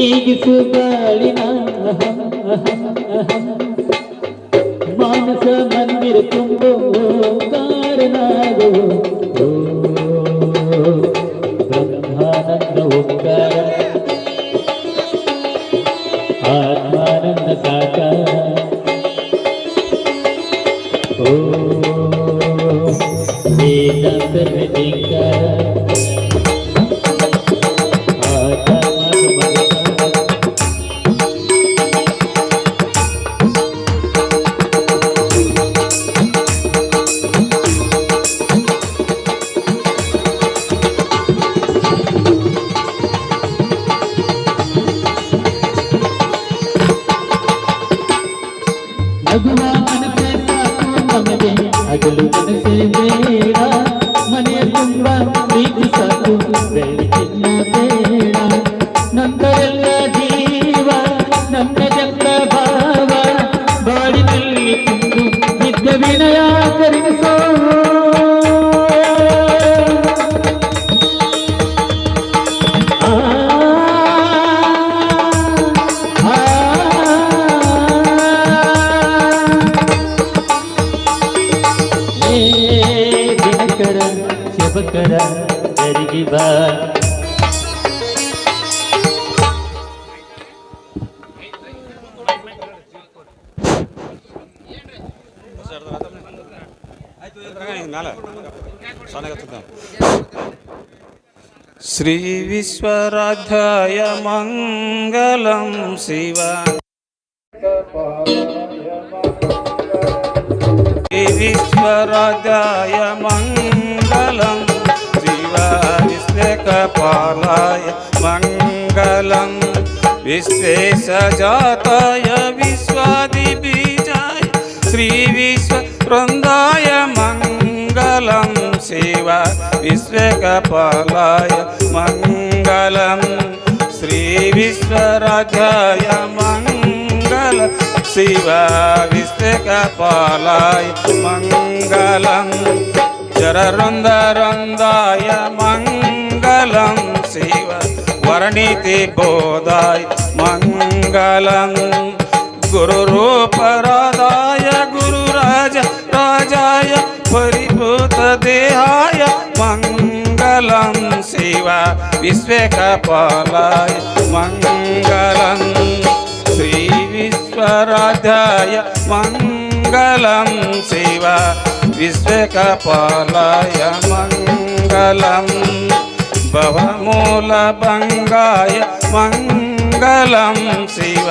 ಬೆಳಗು ಬಾ ನೀಗಿಸು ಬಾಳಿನ ಮಾನಸ ಮಂದಿರ ತುಂಬೋ ಕಾರಣಾಗುವು मन से मेरा मन तुम्हारा ಶುಭಕರ ತೆರಿಗೆ ಬಾ. ಶ್ರೀ ವಿಶ್ವರಾಧಾಯ ಮಂಗಲಂ ಶಿವ శ్రీ విశ్వరాజాయ మంగళం శివ విశ్వకపాలాయ మంగళం విశ్వేశజాతాయ విశ్వాదిబీజాయ శ్రీ విశ్వవృందాయ మంగళం శివ విశ్వకపాలాయ మంగళం శ్రీ విశ్వరాజాయ మంగళం शिव विश्वकपालाय मङ्गलं चररुन्दरुन्दाय मङ्गलं शिव वर्णिति बोधाय मङ्गलं गुरुरूपराधाय गुरुराज राजाय परिभूतदेहाय मङ्गलं शिव विश्वकपालाय मङ्गलं श्री ఈశ్వరాధ్యాయ మంగళం శివ విశ్వకపాలాయ మంగళం. భవమూలభంగాయ మంగళం శివ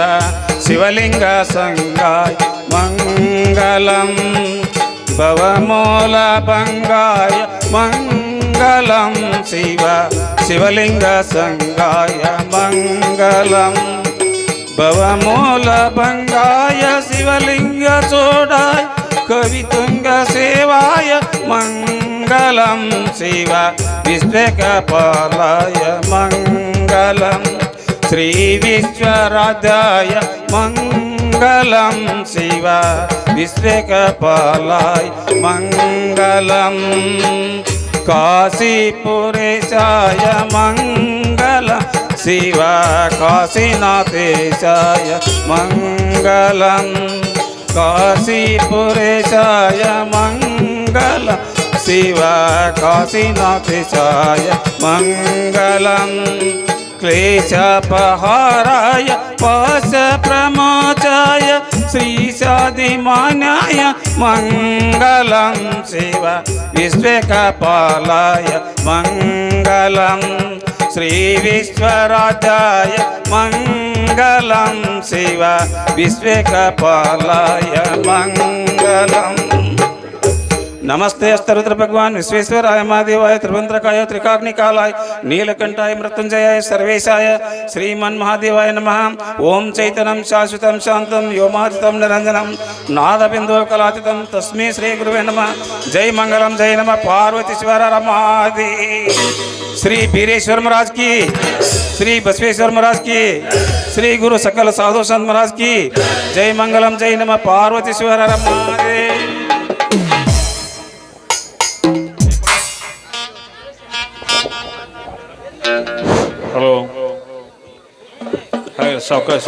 శివలింగ సంగాయ మంగళం. భవమూలభంగాయ మంగళం శివ శివలింగ సంగాయ మంగళం. భవమూల భంగాయ శివలింగ చోడాయ కవితుంగ సేవాయ మంగళం శివ విశ్వకపాలాయ మంగళం శ్రీ విశ్వరాజాయ మంగళం శివ విశ్వకపాలాయ మంగళం కాశీపురేశాయ మంగళం शिव काशीनाथेशाय मङ्गलं काशीपुरेशाय मङ्गलं शिव काशीनाथेशाय मङ्गलं क्लेशपहाराय पाशप्रमोचाय श्रीशादिमान्याय मङ्गलं शिव विश्वकपालाय శ్రీ విశ్వరాజాయ మంగళం శివ విశ్వకపాలాయ మంగళం. నమస్తే అస్తరుద్ర భగవాన్ విశ్వేశ్వరాయ మహాదేవాయ త్రివంద్రకాయ త్రికాగ్నికాలాయ నీలకంఠాయ మృత్యుంజయాయ సర్వేశాయ శ్రీమన్ మహాదేవాయ నమ. ఓం చైతన్యం శాశ్వతం శాంతం వ్యోమాజితం నిరంజనం నాదబిందో కళాతితం. తస్మై శ్రీ గురువే నమ. జై మంగళం జై నమ. పార్వతీశ్వర రమాది श्री बीरेश्वर महाराज की, श्री बसवेश्वर महाराज की, श्री गुरु सकल साधु संत महाराज की, जय मंगलम, जय नमः पार्वतीश्वर हॅलो हाय सावकाश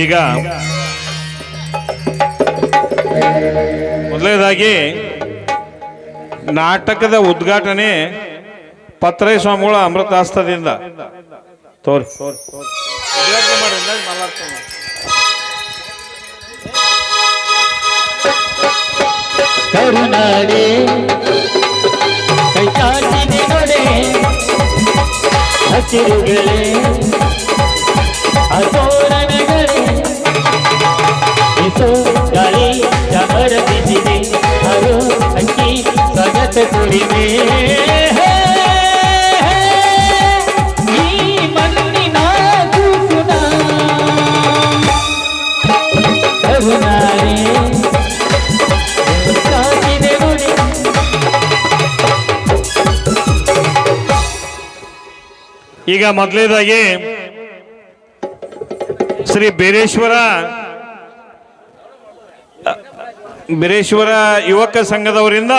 ಈಗ ಮೊದಲನೇದಾಗಿ ನಾಟಕದ ಉದ್ಘಾಟನೆ ಪತ್ರೈ ಸ್ವಾಮಿಗಳ ಅಮೃತಾಸ್ತದಿಂದ ತೋರಿ. ಕರುನಾಡೆ ಹಸಿರುಗಳೇ ಅಸೋರಣಗಳೇ ಬಿಸು ಗಾಳಿ ಚಮರ ಬಿಸಿದೆ ಸ್ವಗತ ಕುಡಿದೆ ಈಗ ಮೊದಲನೇದಾಗಿ ಶ್ರೀ ಬೀರೇಶ್ವರ ಬೀರೇಶ್ವರ ಯುವಕ ಸಂಘದವರಿಂದ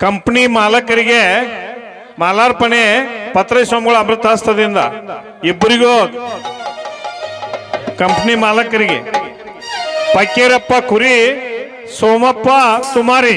ಕಂಪ್ನಿ ಮಾಲಕರಿಗೆ ಮಾಲಾರ್ಪಣೆ ಪತ್ರ ಸ್ವಾಮಿಗಳ ಅಮೃತಾಸ್ತದಿಂದ ಇಬ್ಬರಿಗೂ ಕಂಪ್ನಿ ಮಾಲಕರಿಗೆ ಪಕ್ಕೀರಪ್ಪ ಕುರಿ, ಸೋಮಪ್ಪ ಸುಮಾರಿ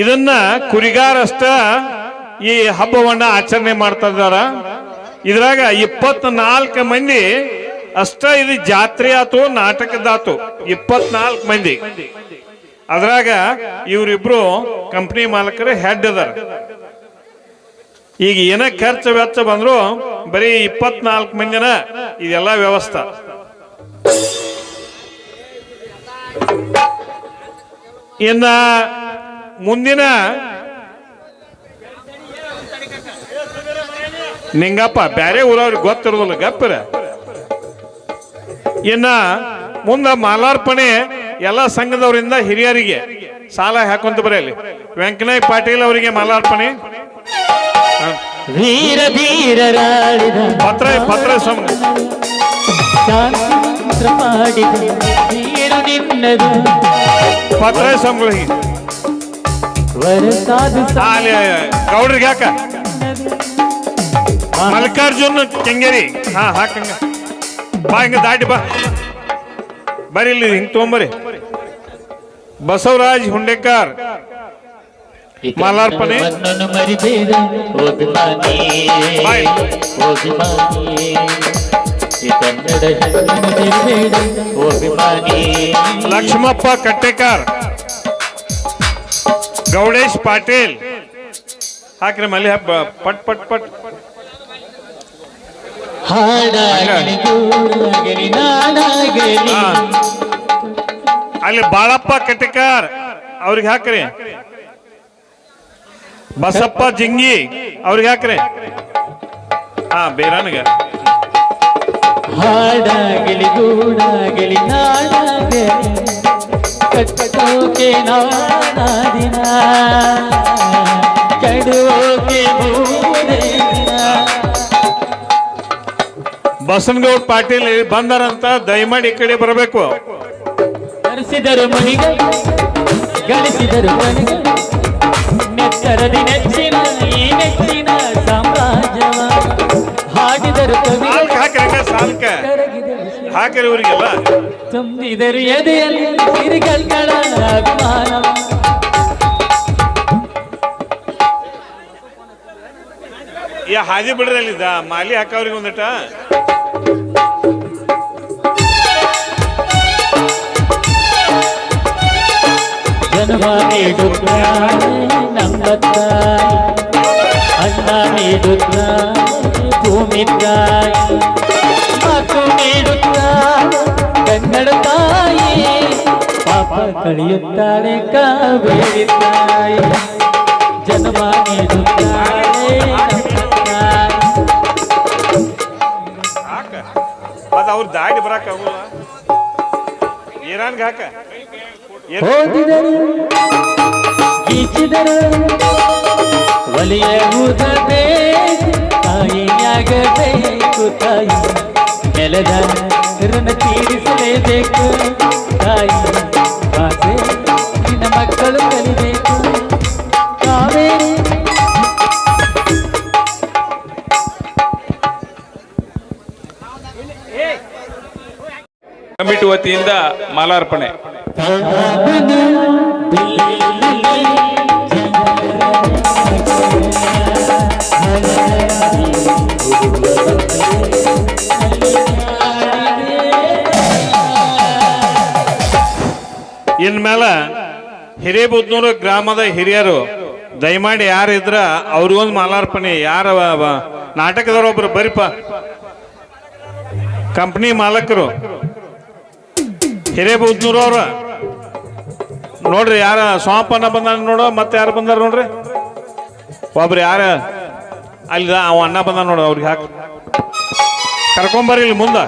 ಇದನ್ನ ಕುರಿಗಾರಷ್ಟ ಈ ಹಬ್ಬವನ್ನ ಆಚರಣೆ ಮಾಡ್ತಾ ಇದ್ದಾರ. ಇದ್ರಾಗ ಇಪ್ಪತ್ನಾಲ್ಕು ಮಂದಿ ಅಷ್ಟ ಇದು ಜಾತ್ರೆ ಆತು ನಾಟಕದಾತು ಇಪ್ಪತ್ನಾಲ್ಕು ಮಂದಿ. ಅದ್ರಾಗ ಇವರಿಬ್ರು ಕಂಪ್ನಿ ಮಾಲಕರು ಹೆಡ್ ಅದಾರ. ಈಗ ಏನ ಖರ್ಚು ವೆಚ್ಚ ಬಂದ್ರು ಬರೀ ಇಪ್ಪತ್ನಾಲ್ಕು ಮಂದಿನ ಇದೆಲ್ಲ ವ್ಯವಸ್ಥೆ. ಇನ್ನ ಮುಂದಿನ ನಿಂಗಪ್ಪ ಬ್ಯಾರೆ ಊರವ್ರಿಗೆ ಗೊತ್ತಿರೋದಿಲ್ಲ ಗಪ್ಪರ. ಇನ್ನ ಮುಂದ ಮಾಲಾರ್ಪಣೆ ಎಲ್ಲ ಸಂಘದವರಿಂದ ಹಿರಿಯರಿಗೆ ಸಾಲ ಹಾಕೊಂತ ಬರೆಯಲ್ಲಿ ವೆಂಕನಾಯ್ ಪಾಟೀಲ್ ಅವರಿಗೆ ಮಾಲಾರ್ಪಣೆ. ವೀರ ಧೀರರಾಳಿದ ಪತ್ರ ಪತ್ರ ಸಂ ಶಾಂತ್ರ ಮಾಡಿದ ನೀರು ನಿನ್ನದು. ಪತ್ರ ವರಸಾದು ಅಲ್ಲಿ ಗೌಡ್ರಿಗೆ ಹಾಕ. ಮಲ್ಲಿಕಾರ್ಜುನ್ ಕೆಂಗೇರಿ. ಹಾ ಹಾಕಂಗ ಬಾ ಹಿಂಗ ದಾಟಿ ಬಾ. ಬರೀ ಇಲ್ಲಿ ಹಿಂಗ್ ತೊಗೊಂಬರಿ. ಬಸವರಾಜ್ ಹುಂಡೇಕರ್. ಮಾಲಾರ್ಪಣೆ. ಲಕ್ಷ್ಮಪ್ಪ ಮರಿಬೇಡ ಗೌಡೇಶ್ ಪಾಟೀಲ್. ಹಾಕ್ರಿ ಮಲ್ಲಿ ಹಬ್ಬ. ಪಟ್ ಪಟ್ ಪಟ್. ಅಲ್ಲಿ ಬಾಳಪ್ಪ ಕಟಿಕಾರ್ ಅವ್ರಿಗೆ ಹಾಕ್ರಿ. ಬಸಪ್ಪ ಜಿಂಗಿ. ಅವ್ರಿಗೆ ಹಾಕ್ರಿ. ಹಾ ಬೇರನ್ಗ. ಹಾಡಾಗಲಿ ಗೂಡಾಗಲಿ ನಾಡಾಗಲಿ ಕಟ್ಟೋಕೆ ನಾಡಿನ ಕಡುವೋಕೆ ಬಸನಗೌಡ ಪಾಟೀಲ್ ಬಂದರಂತ ದಯಮಾಡಿ ಈ ಕಡೆ ಬರಬೇಕು. ಹರಿಸಿದರು ಮನಿಗ ಗಳಿಸಿದರು ಮನಿಗ ನೆಚ್ಚರದಿ ನೆಚ್ಚಿನ ಈ ನೆಚ್ಚಿನ ಸಾಮ್ರಾಜ್ಯವ. ಹಾಡಿದರು ಕವಿ ಸಾಲ್ಕ್ ಹಾಕ್ರಿ ಇವರಿಗೆಲ್ಲ ತುಂಬಿದರು ಎದೆಯಲ್ಲಿ ಸಿರಿಗಲ್ಗಳ ಅಭಿಮಾನ. ಈ ಹಾದಿ ಬಿಡ್ರಿ ಅಲ್ಲಿದ್ದ ಮಾಲಿ ಹಾಕವ್ರಿಗೆ ಒಂದಿಟ. ಜನ್ಮ ನೀಡುತ್ತಾರೆ ನಮ್ಮ ತಾಯಿ ಅನ್ನ ನೀಡುತ್ತಾರೆ ಭೂಮಿ ತಾಯಿ ಮಾತು ನೀಡುತ್ತಾರೆ ಕನ್ನಡ ತಾಯಿ ಪಾಪ ಕಳೆಯುತ್ತಾರೆ ಕಾವೇರಿ ತಾಯಿ. ಜನ್ಮ ನೀಡುತ್ತಾರೆ ನಮ್ಮ ಅವ್ರು ದಾಡಿ ಬರಾಕ ಆಗುಲ್ಲ ಏನಾನ್ಗ ಹಾಕ? ಗೀಚಿದರು ಒಲಿಯುವುದಬೇಕು ತಾಯಿಯಾಗಬೇಕು ತಾಯಿ. ನೆಲದ ಋಣ ತೀರಿಸಲೇಬೇಕು ತಾಯಿ ಆಸೆ ನಿನ್ನ ಮಕ್ಕಳು ಕಲಿಬೇಕು ಕಾವೇರಿ ಕಮಿಟಿ ವತಿಯಿಂದ ಮಾಲಾರ್ಪಣೆ ಇನ್ಮೇಲೆ ಹಿರೇಬುದ್ನೂರು ಗ್ರಾಮದ ಹಿರಿಯರು, ದಯಮಾಡಿ ಯಾರಿದ್ರ ಅವ್ರಿಗೊಂದು ಮಾಲಾರ್ಪಣೆ, ಯಾರ ವ- ವ- ನಾಟಕದವ್ರು ಒಬ್ರು ಬರಿಪ. ಕಂಪ್ನಿ ಮಾಲಕರು, ಹಿರೇಬುದ್ನೂರು ಅವ್ರ. ನೋಡ್ರಿ ಯಾರ ಸೋಮಪ್ಪನ ಬಂದಾನ ನೋಡು, ಮತ್ತೆ ಯಾರು ಬಂದಾರ ನೋಡ್ರಿ? ಒಬ್ರು ಯಾರ ಅಲ್ಲಿ ಅವ ಅಣ್ಣ ಬಂದ ನೋಡು, ಅವ್ರಿಗೆ ಹಾಕಿ. ಕರ್ಕೊಂಬರ್ರಿ ಇಲ್ಲಿ ಮುಂದೆ.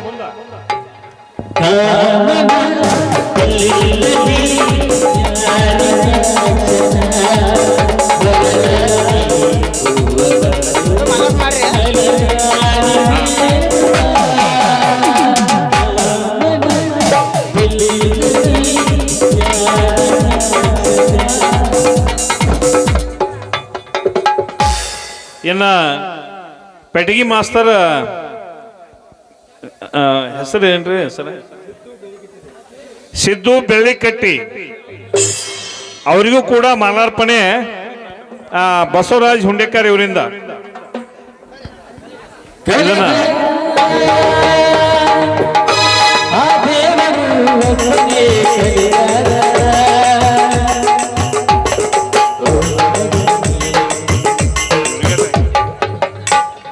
ಇನ್ನ ಪೆಟಗಿ ಮಾಸ್ತರ ಹೆಸರು ಏನ್ರಿ ಹೆಸರು ಸಿದ್ದು ಬೆಳ್ಳಿಕಟ್ಟಿ ಅವರಿಗೂ ಕೂಡ ಮಾಲಾರ್ಪಣೆ ಬಸವರಾಜ್ ಹುಂಡೇಕರ್ ಇವರಿಂದ.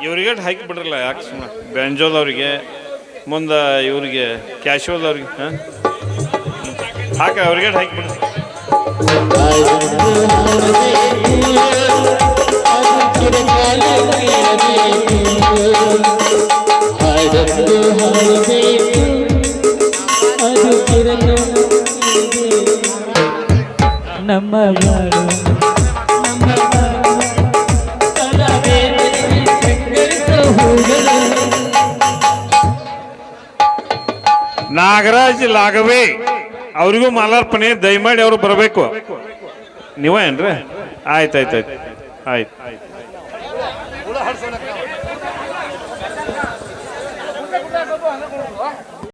ಇವ್ರಿಗೆ ಹಾಕಿ ಬಿಡ್ರಲ್ಲ ಯಾಕೆ ಸುಮ್ಮನೆ ಬ್ಯಾಂಜೋದವ್ರಿಗೆ ಮುಂದೆ ಇವ್ರಿಗೆ ಕ್ಯಾಶೋದವ್ರಿಗೆ ಹಾಂ? ಹಾಕ ಅವ್ರಿಗೆ ಹಾಕಿ ಕಿರಲು ನಮ್ಮ ನಾಗರಾಜ್ ಲಾಗವೇ ಅವರಿಗೂ ಮಾಲಾರ್ಪಣೆ ದಯಮಾಡಿ ಅವರು ಬರಬೇಕು. ನೀವ ಏನ್ರಿ? ಆಯ್ತು ಆಯ್ತು ಆಯ್ತು. ಆಯ್ತು.